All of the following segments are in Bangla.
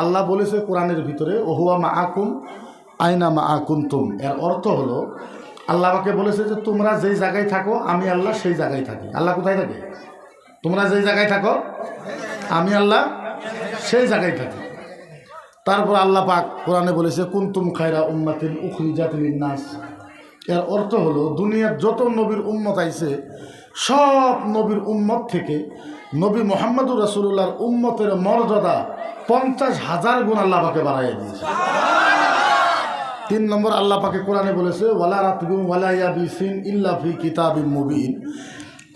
আল্লাহ বলেছে কোরআনের ভিতরে, ওহুয়া মা আকুম আইনা মা আকুন্তুম এর অর্থ হলো, আল্লাহ আমাকে বলেছে যে তোমরা যেই জায়গায় থাকো, আমি আল্লাহ সেই জায়গায় থাকি। আল্লাহ কোথায় থাকে? তোমরা যেই জায়গায় থাকো, আমি আল্লাহ সেই জায়গায় থাকি। তারপর আল্লাহ পাক কোরআনে বলেছে, কুন্তুম খায়রা উম্মাতিন উখরিজাতিল নাস এর অর্থ হলো, দুনিয়ার যত নবীর উম্মত আইছে সব নবীর উম্মত থেকে নবী মোহাম্মদুর রসুল্লাহর উম্মতের মর্যাদা পঞ্চাশ হাজার গুণ আল্লাহ পাকে বাড়াইয়া দিয়েছে। তিন নম্বর আল্লাহ পাকে কোরআনে বলেছে, ওয়ালা রাতবিম ওয়ালা ইয়াবিসিন ইল্লা ফি কিতাবিম মুবিন।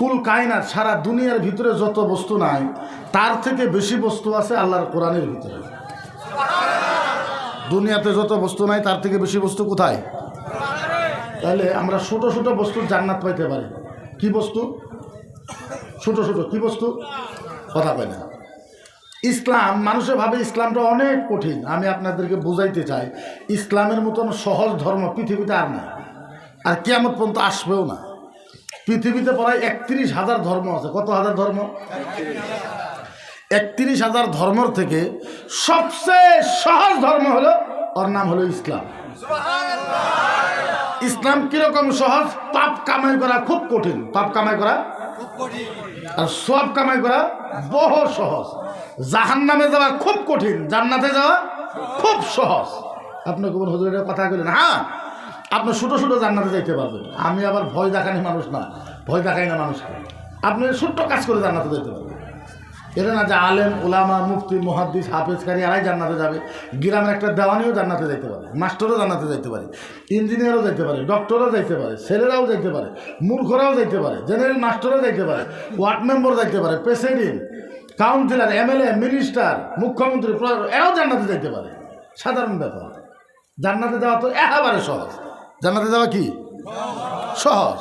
কুল কায়নাত সারা দুনিয়ার ভিতরে যত বস্তু নাই, তার থেকে বেশি বস্তু আছে আল্লাহর কোরআনের ভিতরে। দুনিয়াতে যত বস্তু নাই, তার থেকে বেশি বস্তু কোথায়? তাহলে আমরা ছোট ছোট বস্তুর জান্নাত পাইতে পারি। কি বস্তু? ছোট ছোট, কি বস্তু? কথা কয় না। ইসলাম, মানুষে ভাবে ইসলামটা অনেক কঠিন। আমি আপনাদেরকে বুঝাইতে চাই, ইসলামের মতন সহজ ধর্ম পৃথিবীতে আর না আর কেমন পর্যন্ত আসবেও না। পৃথিবীতে প্রায় একত্রিশ হাজার ধর্ম আছে। কত হাজার ধর্ম? একত্রিশ হাজার ধর্মর থেকে সবচেয়ে সহজ ধর্ম হলো, ওর নাম হলো ইসলাম। ইসলাম কীরকম সহজ? পাপ কামাই করা খুব কঠিন। পাপ কামাই করা আর সব কামাই করা বহু সহজ। জাহান নামে যাওয়া খুব কঠিন। জান্নাতে যাওয়া খুব সহজ। আপনি কোন হুজুরের কথা বলেন হ্যাঁ। আপনি ছোটো ছোটো জান্নাতে যাইতে পারবেন। আমি আবার ভয় দেখানি মানুষ না। ভয় দেখাই না মানুষকে। আপনি ছোট্ট কাজ করে জান্নাতে যাইতে পারবেন। এটা না যে আলেম ওলামা মুফতি, মহাদ্দিস, হাফেজকারী এরাই জান্নাতে যাবে। গ্রামের একটা দেওয়ানিও জান্নাতে যাইতে পারে, মাস্টারও জান্নাতে যাইতে পারে, ইঞ্জিনিয়ারও যাইতে পারে, ডক্টরও যাইতে পারে, ছেলেরাও যাইতে পারে, মূর্খরাও যাইতে পারে, জেনারেল মাস্টারও যাইতে পারে, ওয়ার্ড মেম্বার যাইতে পারে, প্রেসিডেন্ট, কাউন্সিলর, এমএলএ, মিনিস্টার, মুখ্যমন্ত্রী এরাও জান্নাতে যাইতে পারে। সাধারণ ব্যাপার। জান্নাতে যাওয়া তো একেবারে সহজ। জান্নাতে যাওয়া কি? সহজ।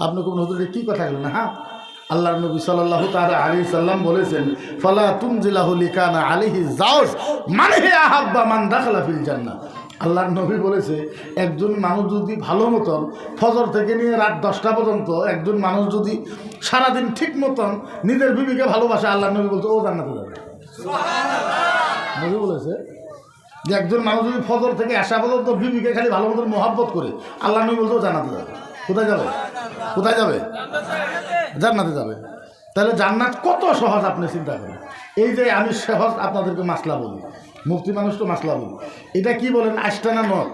আপনি কোন হুজুরে কি কথা গেলেন হ্যাঁ? আল্লাহ নবী সাল্লাহ তার আলী সাল্লাম বলেছেন ফলা তুমজিলাহুল কানা আলিহি জাউজ মানে হে আহাব্বা মান দাখলা ফিল জান্নাহ। আল্লাহর নবী বলেছে একজন মানুষ যদি ভালো মতন ফজর থেকে নিয়ে রাত দশটা পর্যন্ত একজন মানুষ যদি সারাদিন ঠিক মতন নিজের বিবিকে ভালোবাসে আল্লাহ নবী বলছে ও জান্নাতে যাবে। নবী বলেছে যে একজন মানুষ যদি ফজর থেকে আসা পর্যন্ত বিবিকে খালি ভালো মতন মোহাব্বত করে আল্লাহ নবী বলতে ও জান্নাতে যাবে। কোথায় যাবে? কোথায় যাবে। জান্নাতে যাবে। তাহলে জান্নাত কত সহজ আপনি চিন্তা করেন। এই যে আমি সহজ আপনাদেরকে মাসলা বলি মুক্তি মানুষ তো মাসলা বলি। এটা কি বলেন আষ্টানা নদ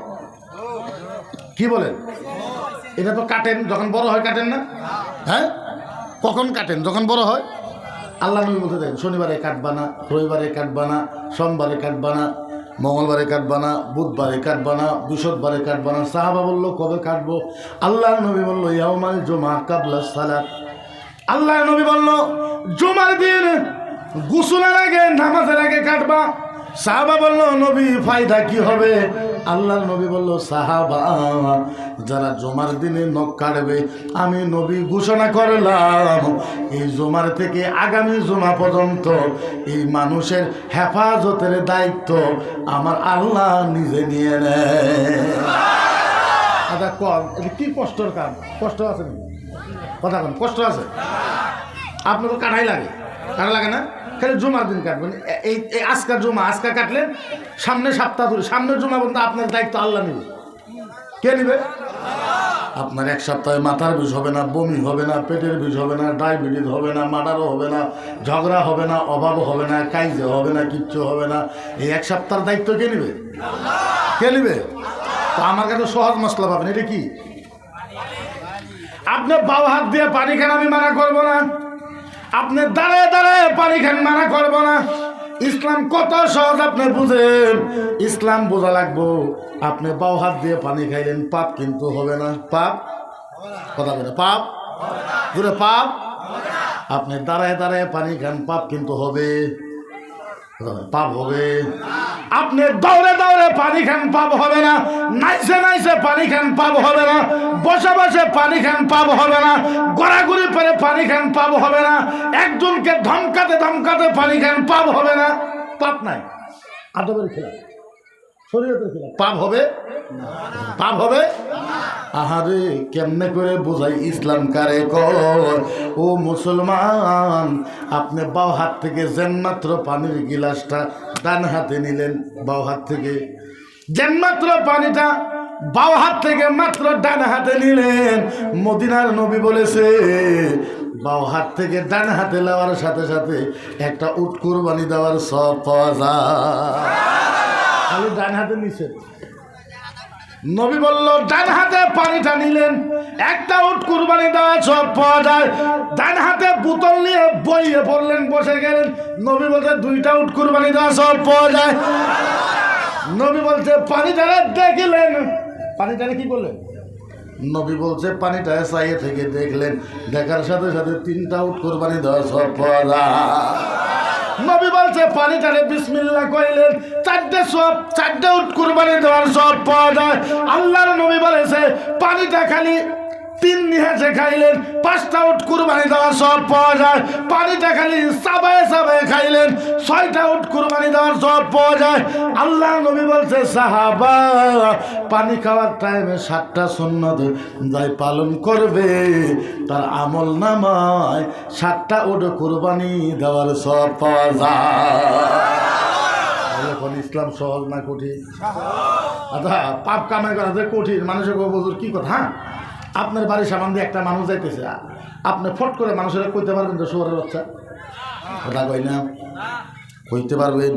কি বলেন? এটা তো কাটেন, যখন বড় হয় কাটেন না? হ্যাঁ? কখন কাটেন? যখন বড় হয়? আল্লাহ নবী বলতে দেন, শনিবারে কাটবা না, রবিবারে কাটবা না, সোমবারে কাটবা না, মঙ্গলবারে কাটবা না, বুধবারে কাটবা না, বৃহস্পতিবারে কাটবা না। সাহাবা বলল, কবে কাটবো? আল্লাহ নবী বলল ইয়ামাল জমা কাবলা সালাত। আল্লাহ নবী বলল, জুমার দিন গুসুলের আগে, নামাজের আগে কাটবা। সাহাবা বলল, নবী, ফায়দা কি হবে? আল্লাহর নবী বলল, সাহাবা, যারা জমার দিনে নখ কাটবে, আমি নবী ঘোষণা করলাম, এই জমার থেকে আগামী জমা পর্যন্ত এই মানুষের হেফাজতের দায়িত্ব আমার আল্লাহ নিজে নিয়ে নেয়। আচ্ছা কল, এটা কি কষ্টর কাম? কষ্ট আছে নাকি? কথা কোন কষ্ট আছে? আপনার তো কাটাই লাগে। কাটা লাগে না? খালি জমার দিন কাটবেন। এই এই আজকার জমা, আজকা কাটলেন, সামনে সপ্তাহ ধরে সামনের জমা বলতে আপনার দায়িত্ব আল্লাহ নেবে। কে নেবে? আপনার এক সপ্তাহে মাথার বিষ হবে না, বমি হবে না, পেটের বিষ হবে না, ডায়াবেটিস হবে না মার্ডারও হবে না, ঝগড়া হবে না, অভাবও হবে না, কাইজে হবে না, কিচ্ছু হবে না। এই এক সপ্তাহের দায়িত্ব কে নেবে? কে নেবে? তো আমার কাছে সহজ মশলা পাবেন, এটা কি? আপনি বাউ হাত দিয়ে পানি খান, আমি মানা করব না। আপনি দাঁড়ায় দাঁড়ায় পানি খান, মানা করব না। ইসলাম কত সহজ, আপনি বুঝেন। ইসলাম বোঝা লাগবো, আপনি বাউ হাত দিয়ে পানি খাইলেন, পাপ কিন্তু হবে না। পাপ? কথা বলে, পাপ? পাপ? আপনি দাঁড়ায় দাঁড়ায় পানি খান, পাপ কিন্তু হবে। পাপ আপনি দৌড়ে দৌড়ে পানি খান, পাপ হবে না। নাইসে নাইসে পানি খান, পাপ হবে না। বসে বসে পানি খান, পাপ হবে না। গড়াগড়ি পেরে পানি খান, পাপ হবে না। একজনকে ধমকাতে ধমকাতে পানি খান, পাপ হবে না। পাপ নাই। আদবের খেলা। পাপ হবে? পাপ হবে? আহারে, কেমনে করে বোঝাই ইসলাম কারে কয় ও মুসলমান, আপনি বাও হাত থেকে যেন মাত্র পানির গিলাসটা ডান হাতে নিলেন, বাও হাত থেকে। যেন মাত্র পানিটা বাও হাত থেকে মাত্র ডান হাতে নিলেন। মদিনার নবী বলেছে, বাও হাত থেকে ডান হাতে নেওয়ার সাথে সাথে একটা উট কুরবানি দেওয়ার সব পাওয়া যায়। খালি ডান হাতে নিছেন। নবী বলল, ডান হাতে পানিটা নিলেন, একটা উট কুরবানি দেওয়া সব পাওয়া যায়। ডান হাতে বোতল নিয়ে বইয়ে পড়লেন, বসে গেলেন। নবী বলছে, দুইটা উট কুরবানি দেওয়া সব পাওয়া যায়। নবী বলছে, পানিটারে দেখিলেন। পানিটারে কি করলেন নবী বলছে, পানিটা চাইয়ে থেকে দেখলেন। দেখার সাথে সাথে তিনটা উট কুরবানি দেওয়া সব পাওয়া যায়। নবী বলছে, পানি টানে বিসমিল্লা কইলেন, চারটে সব, চারটে উট কুরবানি দেওয়ার সব পাওয়া যায়। আল্লাহর নবী বলেছে, পানিটা খালি তিন নিহাসে খাইলেন, পাঁচটা উট কুরবানি দেওয়ার সব পাওয়া যায়। পানিটা খালি সাবায়ে সাবায়ে খাইলেন, ছয়টা উট কুরবানি দেওয়ার সব পাওয়া যায়। আল্লাহ নবী বলছে, সাহাবা, পানি খাওয়ার টাইমে সাতটা সুন্নত যাই পালন করবে, তার আমল নামায় সাতটা উট কুরবানি দেওয়ার সব পাওয়া যায়। এখন ইসলাম সহজ না কঠিন? আচ্ছা পাপ কামাই করা যে কঠিন, মানুষের কি কথা হ্যাঁ? আপনার বাড়ির সামান দিয়ে একটা মানুষ যাইতেছে। আপনি ফট করে মানুষের কইতে পারবেন তো শহরের বাচ্চা? কথা কই না? কইতে পারবেন?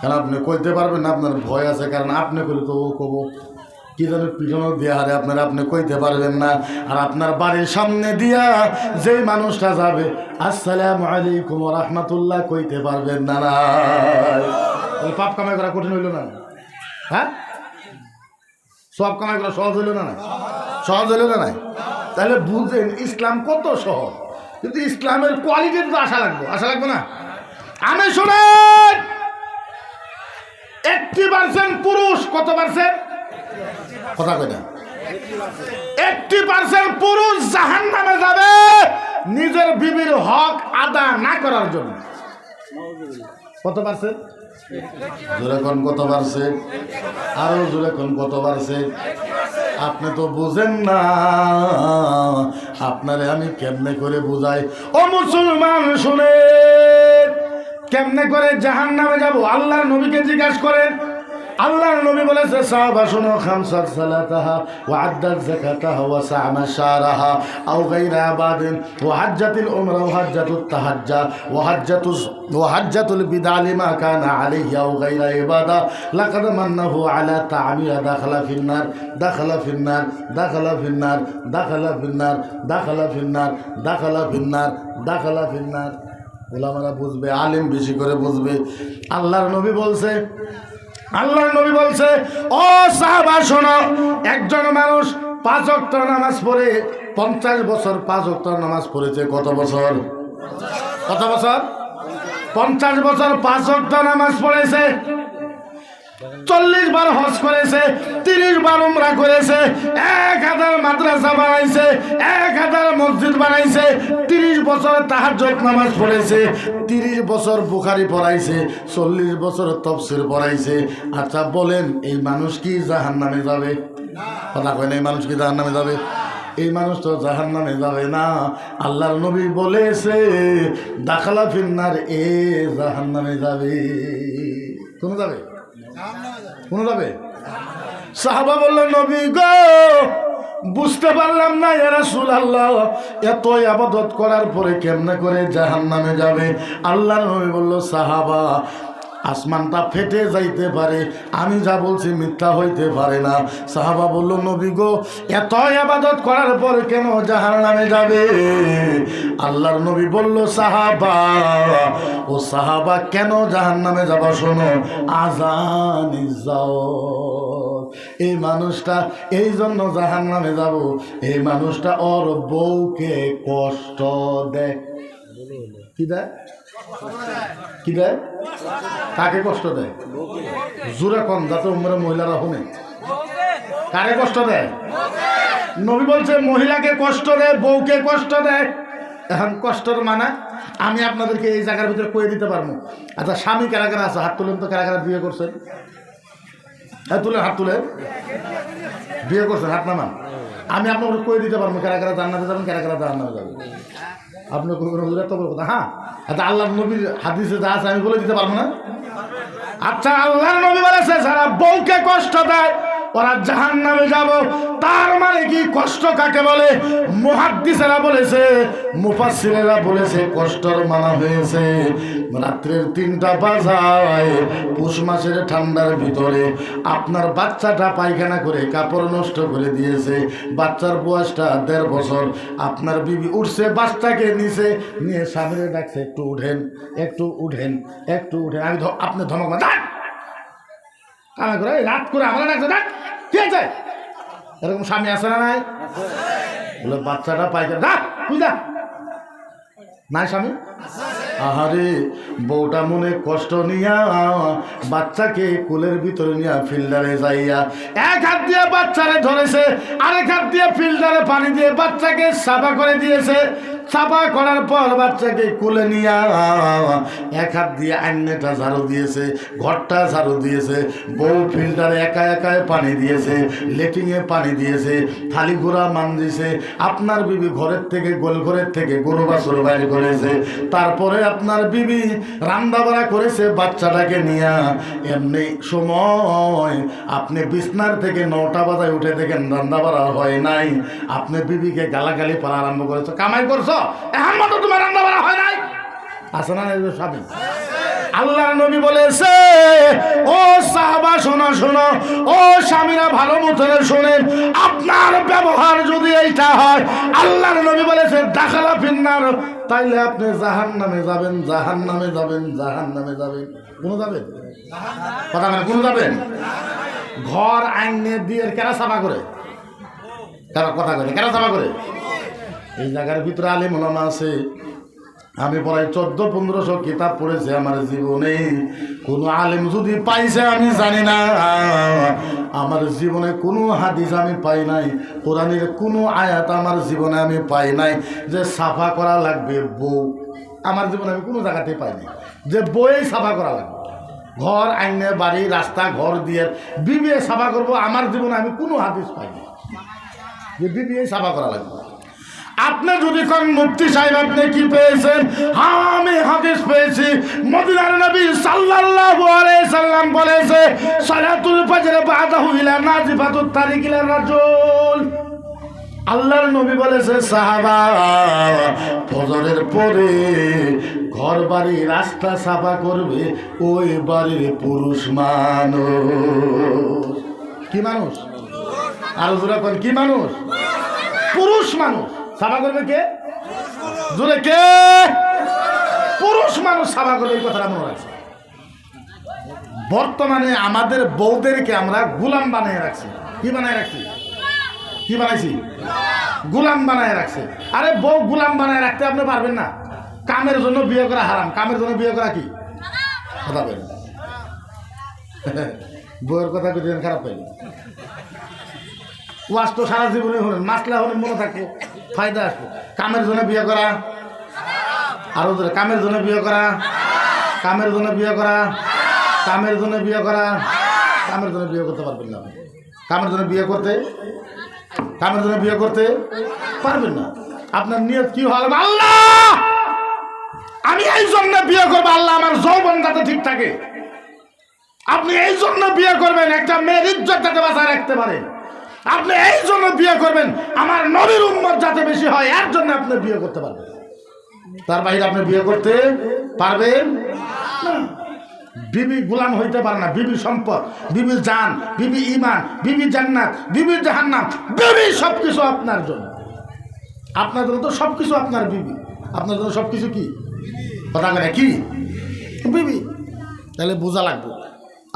কারণ আপনি কইতে পারবেন না? আপনার ভয় আছে, কারণ আপনি করে তো কব। কি যেন পিছনে দিয়া হারে আপনার, আপনি কইতে পারবেন না। আর আপনার বাড়ির সামনে দিয়া যেই মানুষটা যাবে, আসসালামু আলাইকুম রহমতুল্লাহ, কইতে পারবেন না না। পাপ কামাই করা কঠিন হইল না? হ্যাঁ? সব কামাই করা সহজ হইল না না? সহজ হইল না নাই? তাহলে বুঝেন, ইসলাম কত সহজ? কিন্তু ইসলামের কোয়ালিটি তো আশা লাগবে আশা লাগবে না? আমি শোনেন, একটি পার্সেন্ট পুরুষ, কত পার্সেন্ট কথা কই না। এইটটি পার্সেন্ন্ট পুরুষ জাহান নামে যাবে নিজের বিবির হক আদা না করার জন্য। কত পার্সেন্ট জোরে কত বাড়ছে আরও জোরে কত বাড়ছে আপনি তো বুঝেন না। আপনারে আমি কেমনে করে বুঝাই? ও মুসলমান শুনে কেমনে করে জাহান নামে যাব? আল্লাহ নবীকে জিজ্ঞাসা করেন আল্লাহর নবী বলেছে, সাহাবা শুনো, খামসাত সালাতাহা ওয়া আদ্দাত যাকাতাহা, ওয়া সা'মা শারাহা, আও গায়রা আবাদিন ওয়া হাজ্জাতিল উমরা ওয়া হাজ্জাতুত তাহাজ্জা ওয়া হাজ্জাতুস ওয়া হাজ্জাতুল বিদা লিমা কানা আলাইহি, আও গায়রা ইবাদা, লাকাদ মান্নাহু আলা তা'মিয়া দাখালা ফিন্নার দাখালা ফিন্নার দাখালা ফিন্নার দাখালা ফিন্নার দাখালা ফিন্নার দাখালা ফিন্নার দাখালা ফিন্নার। ওলামারা বুঝবে, আলেম বেশি করে বুঝবে। আল্লাহর নবী বলছে আল্লাহর নবী বলছে, ও সাহাবা, শোনো, একজন মানুষ পাঁচ অক্ট নামাজ পড়ে, পঞ্চাশ বছর পাঁচ অক্ট নামাজ পড়েছে, কত বছর? কত বছর? পঞ্চাশ বছর পাঁচ অক্ট নামাজ পড়েছে চল্লিশ বার হজ করেছে, তিরিশ বার উমরা করেছে, এক হাজার মাদ্রাসা বানাইছে, এক হাজার মসজিদ বানাইছে, তিরিশ বছর তাহার নামাজ পড়েছে, তিরিশ বছর বুখারি পড়াইছে, চল্লিশ বছর তফসির পড়াইছে। আচ্ছা বলেন, এই মানুষ কি জাহান নামে যাবে? কথা কয় এই মানুষ কি জাহান নামে যাবে? এই মানুষ তো জাহান নামে যাবে না। আল্লাহর নবী বলেছে, দাখালা ফিন্নার, এ জাহান নামে যাবে। কোন যাবে? কোন যাবে? সাহাবা বলল নবী গো, বুঝতে পারলাম না এরা সুল আল্লাহ এত আবাদত করার পরে কেমনে করে জাহান নামে যাবে? আল্লাহ নবী বলল, সাহাবা আসমানটা ফেটে যাইতে পারে। আমি যা বলছি মিথ্যা হইতে পারে না। সাহাবা বলল, নবী গো এত আবাদত করার পর কেন জাহান নামে যাবে? আল্লাহর নবী বলল, সাহাবা, ও সাহাবা, কেন জাহান নামে যাবা শোনো? আজান যাও এই মানুষটা, এই জন্য জাহান নামে যাব। এই মানুষটা ওর বউকে কষ্ট দেয়। কি দেয়? কি দেয়? কাকে কষ্ট দেয়? জোরে কম, যাতে উমরা মহিলারা শুনে। কারে কষ্ট দেয়? নবী বলছে, মহিলাকে কষ্ট দেয়, বউকে কষ্ট দেয়। এখন কষ্টর মানে আমি আপনাদেরকে এই জায়গার ভিতরে কয়ে দিতে পারব। আচ্ছা স্বামী কারা কারা আছে? হাত তুলেন তো, কারা কারা বিয়ে করছেন? হ্যাঁ তুলে হাত তুলে বিয়ে করছেন, হাত নামান। আমি আপনাকে কই দিতে পারব, কারা কারা জান্নাতে যাবেন, কারা কারা জান্নাতে যাবেন। আপনি কোনো কোনো এত বড় কথা হ্যাঁ আচ্ছা আল্লাহ নবীর হাদিসে যা আছে আমি বলে দিতে পারব না। আচ্ছা আল্লাহ নবী বলেছে, যারা বউকে কষ্ট দেয় ওরা জাহান নামে যাব। তার মানে কি? কষ্ট কাকে বলে? মুহাদ্দিসেরা বলেছে, মুফাসসিরেরা বলেছে, কষ্টর মানা হয়েছে। রাত্রের তিনটা বাজায়, পুষ মাসের ঠান্ডার ভিতরে আপনার বাচ্চাটা পায়খানা করে কাপড় নষ্ট করে দিয়েছে। বাচ্চার বয়সটা দেড় বছর। আপনার বিবি উঠছে, বাচ্চাকে নিচে নিয়ে সামনে ডাকছে, একটু উঠেন একটু উঠেন একটু উঠেন। আমি আপনি ধমক! কামে করে রাত করে আমার ডাকছে ডাক কি আছে এরকম স্বামী আছে না নাই? বাচ্চাটা পাইকার যা তুই যা নাই স্বামী? আহারে, বউটা মনে কষ্ট নিয়া, বাচ্চাকে কুলের ভিতরে নিয়া ফিল্ডারে যাইয়া এক হাত দিয়ে বাচ্চারে ধরেছে, আরেক হাত দিয়ে ফিল্ডারে পানি দিয়ে বাচ্চাকে সাফা করে দিয়েছে। সাফা করার পর বাচ্চাকে কুলে নিয়া, এক হাত দিয়ে আন্নেটা ঝাড়ু দিয়েছে, ঘরটা ঝাড়ু দিয়েছে, বউ ফিল্টারে একা একাই পানি দিয়েছে লেটিংয়ে পানি দিয়েছে, থালি ঘোড়া মান দিয়েছে আপনার বিবি ঘরের থেকে, গোল ঘরের থেকে গরু বাছর বাইর করেছে। তারপরে আপনার বিবি রান্না বাড়া করেছে বাচ্চাটাকে নিয়ে। এমনি সময় আপনি বিছনার থেকে নটা বাজায় উঠে দেখেন রান্না বাড়া হয় নাই। আপনি বিবিকে গালাগালি পড়া আরম্ভ করেছ। কামাই করছ? এখন মতো তোমার রান্না বাড়া হয় নাই। আছে না স্বামী আল্লাহ নবী বলেছে, ও সাহাবা, শোনা, শোনো। ও স্বামীরা ভালো মতন শোনেন। আপনার ব্যবহার যদি এইটা হয় আল্লাহ নবী বলেছে, দাখালা ফিন্নার তাইলে আপনি জাহান নামে যাবেন জাহান নামে যাবেন জাহান নামে যাবেন। কোন যাবেন? কথা মানে কোন যাবেন? ঘর, আইনে দিয়ে কেরা সাফা করে? কারা কথা করে কেরা সাফা করে? এই জায়গার ভিতরে আলিমুলামা আছে। আমি প্রায় চোদ্দ, পনেরোশো কিতাব পড়েছি আমার জীবনে। কোনো আলেম যদি পাইছে, আমি জানি না। আমার জীবনে কোনো হাদিস আমি পাই নাই, কোরআনের কোনো আয়াত আমার জীবনে আমি পাই নাই। যে সাফা করা লাগবে, বউ। আমার জীবনে আমি কোনো জায়গাতে পাই নাই। যে বইয়েই সাফা করা লাগবে। ঘর, আইনে, বাড়ি, রাস্তা, ঘর দিয়ে বিবিএ সাফা করব, আমার জীবনে আমি কোনো হাদিস পাইনি যে বিবিএ সাফা করা লাগবে। আপনি যদি কোন, মুফতি সাহেব আপনি কি পেয়েছেন? হ্যাঁ আমি হাদিস পেয়েছি। মদিনার নবী সাল্লাল্লাহু আলাইহি সাল্লাম বলেছে, সালাতুল ফজর বাদাহু ইলা নাজিফাতুত তারিক ইলা রাজুল। আল্লাহর নবী বলেছে, সাহাবা, ফজরের পরে ঘর বাড়ি রাস্তা সাফা করবে ওই বাড়ির পুরুষ মানুষ। কি মানুষ? আর কি মানুষ? পুরুষ মানুষ। সাফা করবে কে? জোরে কে? পুরুষ মানুষ সাফা করবে, এই কথাটা মনে রাখছে। বর্তমানে আমাদের বউদেরকে আমরা গুলাম বানিয়ে রাখছি। কি বানিয়ে রাখছি? কি বানাইছি? গুলাম বানায় রাখছে। আরে বউ গুলাম বানায় রাখতে আপনি পারবেন না। কামের জন্য বিয়ে করা হারাম। কামের জন্য বিয়ে করা কি? কথা বউয়ের কথা খারাপ পাইল ওয়াজ তো সারা জীবনে হলেন, মাসলা হলে মনে থাকব ফায়দা আসব কামের জন্য বিয়ে করা। আরও ধরে কামের জন্য বিয়ে করা। কামের জন্য বিয়ে করা। কামের জন্য বিয়ে করা। কামের জন্য বিয়ে করতে পারবেন না। কামের জন্য বিয়ে করতে। কামের জন্য বিয়ে করতে পারবেন না। আপনার নিয়ত কি হবে? আল্লাহ! আমি এই জন্য বিয়ে করব, আল্লাহ আমার যৌবন যাতে ঠিক থাকে। আপনি এই জন্য বিয়ে করবেন, একটা মেয়ের ইজ্জত যাতে বাঁচায় রাখতে পারে আপনি এই জন্য বিয়ে করবেন। আমার নবীর উম্মত যাতে বেশি হয়, এর জন্য আপনি বিয়ে করতে পারবেন। তার বাইরে আপনি বিয়ে করতে পারবেন বিবি গুলাম হইতে পারে না, বিবি সম্পদ, বিবি জান, বিবি ইমান বিবি জান্নাত, বিবি জাহান্নাম, বিবি সব কিছু আপনার জন্য। আপনার জন্য তো সব কিছু আপনার বিবি। আপনার জন্য সব কিছু কি? কথা বলে কি? বিবি। তাহলে বোঝা লাগবে।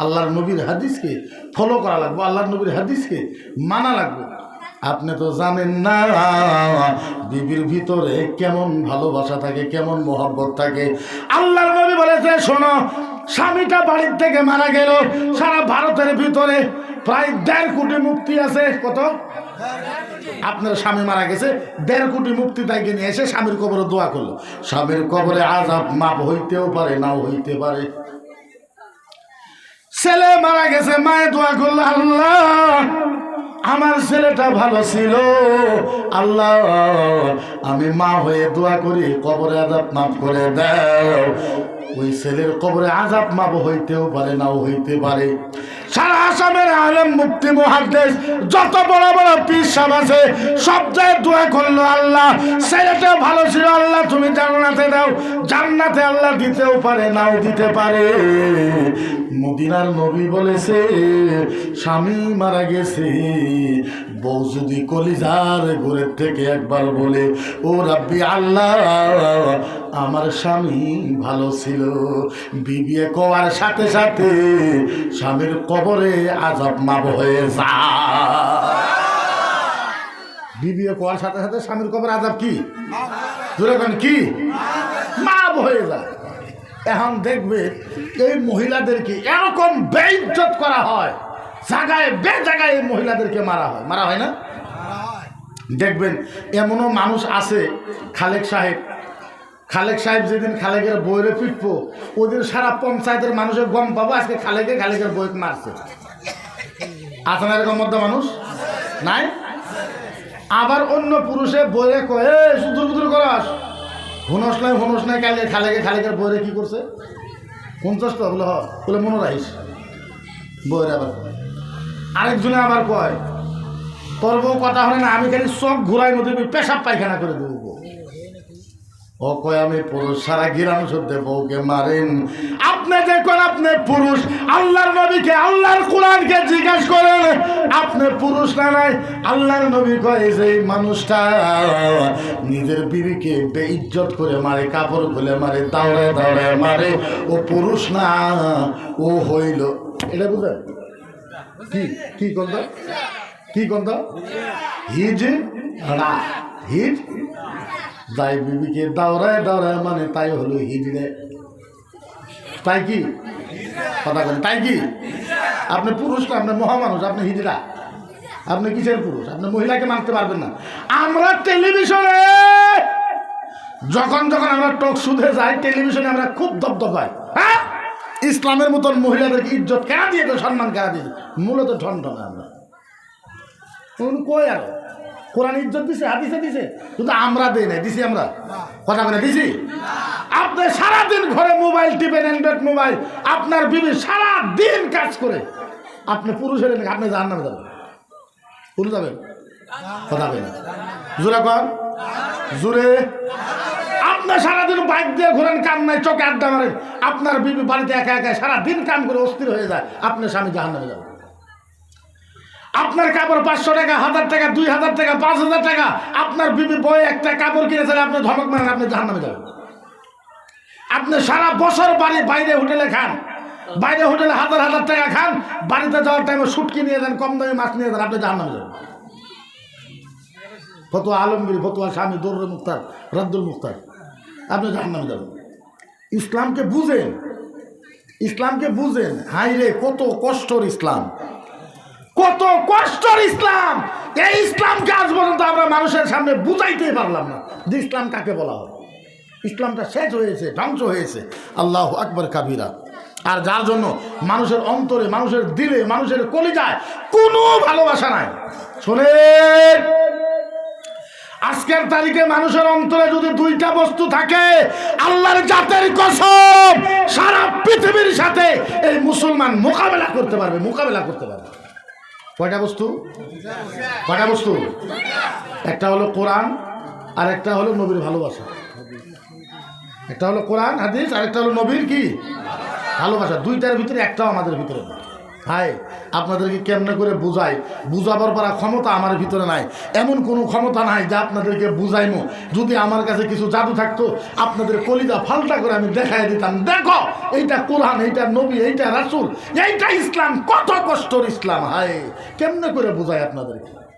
আল্লাহর নবীর হাদিসকে ফলো করা লাগবে, আল্লাহর নবীর হাদিসকে মানা লাগবে। আপনি তো জানেন না বিবির ভিতরে কেমন ভালোবাসা থাকে, কেমন মোহব্বত থাকে। আল্লাহর নবী বলেছে, শোনো, স্বামীটা বাড়ির থেকে মারা গেল, সারা ভারতের ভিতরে প্রায় দেড় কোটি মুক্তি আছে। কত? আপনার স্বামী মারা গেছে, দেড় কোটি মুক্তি তাইকে নিয়ে এসে স্বামীর কবরে দোয়া করল। স্বামীর কবরে আজাব মাপ হইতেও পারে, নাও হইতে পারে। ছেলে মারা গেছে মায়ের দোয়া করল, আল্লাহ, আমার ছেলেটা ভালো ছিল। আল্লাহ, আমি মা হয়ে দোয়া করি, কবরে আদাব মাফ করে দাও। ওই ছেলের কবরে আজাব মাপ হইতেও পারে, নাও হইতে পারে। সারা আসামের আলম মুক্তি মহাদেশ যত বড় বড় পীর সাহেব আছে, সব জায়গায় দোয়া করল, আল্লাহ, ছেলেটা ভালো ছিল, আল্লাহ, তুমি জান্নাতে দাও। জান্নাতে আল্লাহ দিতেও পারে, নাও দিতে পারে। মদিনার নবী বলেছে, স্বামী মারা গেছে বউ যদি কলিজার ঘুরের থেকে একবার বলে, ও রাব্বি আল্লাহ, আমার স্বামী ভালো ছিল। বিবিএ কোয়ার সাথে সাথে স্বামীর কবরে আজাব মাপ হয়ে যা বিবিএ কোয়ার সাথে সাথে স্বামীর কবরে আজাব কি? জোরে কি? মাপ হয়ে যায়। এখন দেখবে এই মহিলাদেরকে এরকম বেইজ্জত করা হয়। জায়গায় বে জায়গায় মহিলাদেরকে মারা হয়। মারা হয় না? দেখবেন, এমনও মানুষ আছে, খালেক সাহেব। খালেক সাহেব যেদিন খালেকের বইরে পিটবো, ওদের সারা পঞ্চায়েতের মানুষের গম পাবো, আজকে খালেকে খালেকের বই মারছে। আছে না এরকম মধ্যে মানুষ? নাই? আবার অন্য পুরুষে বইরে কয়ে সুদূর বুদুর করাস? হুনস নাই হুনস নাই কালে খালেকে, খালেকের বইরে কি করছে? পঞ্চাশ তো? বলে, হ। বলে মনে রাখিস বইরে আবার। আরেকজনে আবার কয়, তোর বউ কথা হলে না, আমি খালি চোখ ঘুরাই মধ্যে পেশাব পায়খানা করে দেবো। ও কয়, আমি পুরুষ সারা গিরাম শুদ্ধে বউকে মারেন আপনি দেখুন আপনি পুরুষ, আল্লাহর নবীকে, আল্লাহর কোরআনকে জিজ্ঞাসা করেন, আপনি পুরুষ না নাই? আল্লাহর নবী কয় যে মানুষটা নিজের বিবিকে বেইজ্জত করে মারে, কাপড় খুলে মারে, দাওড়ায় দাওড়ায় মারে। ও পুরুষ না, ও হইল এটা বুঝলেন কি কি কন্ত কি কন্ত হিজ রা হিজ? যাই বিবিকে দাওরায় দাওরায় মানে তাই হলো হিজড়ে তাই কি? কথা বলেন তাই কি? আপনি পুরুষ না, আপনি মহামানুষ, আপনি হিজড়া আপনি কিসের পুরুষ? আপনি মহিলাকে মানতে পারবেন না। আমরা টেলিভিশনে যখন যখন আমরা টক শুধে যাই, টেলিভিশনে আমরা খুব দপদপাই ইসলামের মতন মহিলাদেরকে ইজ্জত কেনা দিয়েছে সম্মান কেনা দিয়েছে মূলত ঠন ঠন আমরা। কই আর? কোরআন ইজ্জত দিছে, হাদিসে দিছে? কিন্তু আমরা দেই নাই, দিছি আমরা? কথা বলে দিছি? আপনি সারাদিন ঘরে মোবাইল টিপেন, অ্যান্ড্রয়েড মোবাইল, আপনার বিবি সারা দিন কাজ করে। আপনি পুরুষের আপনি জাহান নামে যাবেন? পুরুষ যাবেন? কথা বলেন জোরে কর জোরে? আপনি সারাদিন বাইক দিয়ে ঘোরেন কাম নাই, চোখে আড্ডা মারেন। আপনার বিবি বাড়িতে একা একা সারাদিন কাম করে অস্থির হয়ে যায়। আপনার স্বামী জাহান নামে যাবেন। আপনার কাপড় পাঁচশো টাকা, হাজার টাকা, দুই হাজার টাকা, পাঁচ হাজার টাকা। আপনার বিবি বয়ে একটা কাপড় কিনে কিনেছেন আপনি ধমক মারেন, আপনি জাহান নামে যাবেন। আপনি সারা বছর বাড়ি বাইরে হোটেলে খান। বাইরে হোটেলে হাজার হাজার টাকা খান। বাড়িতে যাওয়ার টাইমে শুটকি নিয়ে যান, কম দামে মাছ নিয়ে যান, আপনি জাহান নামে যাবেন। ফতুয়া আলমগীর, ফতুয়া স্বামী দৌর মুক্তার, রদ্দুল মুক্তার। আপনি জাহান নামে যাবেন। ইসলামকে বুঝেন। ইসলামকে বুঝেন। হাই রে কত কষ্টর ইসলাম। কত কষ্টর ইসলাম। এই ইসলামকে আজ পর্যন্ত আমরা মানুষের সামনে বুঝাইতেই পারলাম না যে ইসলাম কাকে বলা হয়। ইসলামটা শেষ হয়েছে, ধ্বংস হয়েছে। আল্লাহ আকবর কাবিরা। আর যার জন্য মানুষের অন্তরে, মানুষের দিলে, মানুষের কলিজায় কোনো ভালোবাসা নাই। শোনেন। আজকের তারিখে মানুষের অন্তরে যদি দুইটা বস্তু থাকে, আল্লাহর জাতের কসম, সারা পৃথিবীর সাথে এই মুসলমান মোকাবেলা করতে পারবে, মোকাবেলা করতে পারবে। কয়টা বস্তু? কয়টা বস্তু? একটা হলো কোরআন, আর একটা হলো নবীর ভালোবাসা। একটা হলো কোরআন, হাদিস, আর একটা হলো নবীর কি? ভালোবাসা। দুইটার ভিতরে একটাও আমাদের ভিতরে হাই আপনাদেরকে কেমনে করে বুঝাই? বুঝাবার পারা ক্ষমতা আমার ভিতরে নাই। এমন কোনো ক্ষমতা নাই যা আপনাদেরকে বুঝাইমো। যদি আমার কাছে কিছু জাদু থাকতো, আপনাদের কলিদা ফাল্টা করে আমি দেখাই দিতাম। দেখো, এইটা কোরআন, এইটা নবী, এইটা রাসুল, এইটা ইসলাম, কত কষ্টর ইসলাম। হায়, কেমনে করে বুঝাই আপনাদেরকে?